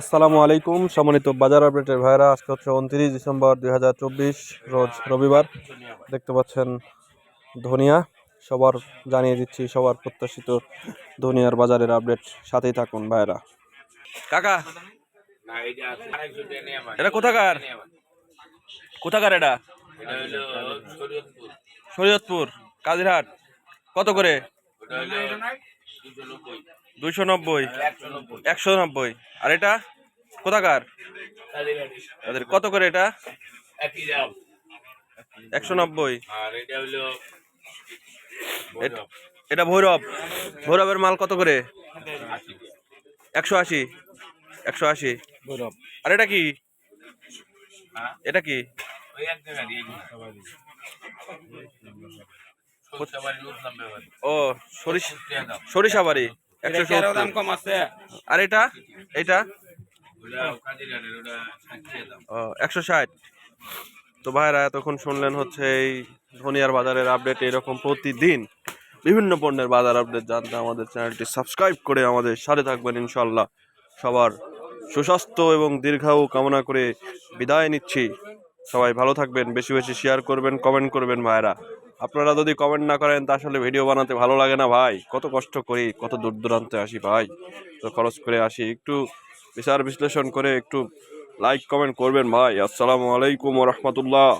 আসসালামু আলাইকুম, সম্মানিত বাজার আপডেটের ভাইরা আজকে হচ্ছে উনত্রিশ ডিসেম্বর দুই হাজার চব্বিশ, রোজ রবিবার। দেখতে পাচ্ছেন ধনিয়া, সবার জানিয়ে দিচ্ছি, সবার প্রত্যাশিত ধনিয়ার বাজারের আপডেট, সাথেই থাকুন ভাইরা কাকা, এটা কোথাকার? কোথাকার এটা? শরীয়তপুর, কাজিরহাট। কত করে? দুইশো নব্বই। একশো নব্বই। আর এটা? কোথাকার? তাদের কত করে এটা? একশো নব্বই। এটা ভৈরব। ভৈরবের মাল কত করে? একশো আশি। একশো আশি। গৌরব আর এটা কি? হ্যাঁ? এটা কি? ও সরিষ সরিষা বাড়ি একশো সত্তর। কম আছে? আর এটা? এটা? ওটা কাজিরানের ওটা ষাট দাম ও একশো ষাট। তো ভাইরা এতক্ষণ শুনলেন হচ্ছে এই ধনিয়ার বাজারের আপডেট এরকম প্রতিদিন। বিভিন্ন পণ্যের বাজার আপডেট জানতে আমাদের চ্যানেলটি সাবস্ক্রাইব করে আমাদের সাথে থাকবেন ইনশাল্লাহ সবার সুস্বাস্থ্য এবং দীর্ঘায়ু কামনা করে বিদায় নিচ্ছি। সবাই ভালো থাকবেন বেশি বেশি শেয়ার করবেন কমেন্ট করবেন ভাইরা। আপনারা যদি কমেন্ট না করেন, তা আসলে ভিডিও বানাতে ভালো লাগে না ভাই। কত কষ্ট করি, কত দূর দূরান্তে আসি ভাই। তো খরচ করে আসি, একটু বিচার বিশ্লেষণ করে একটু লাইক কমেন্ট করবেন ভাই। আসসালামু আলাইকুম রহমতুল্লাহ।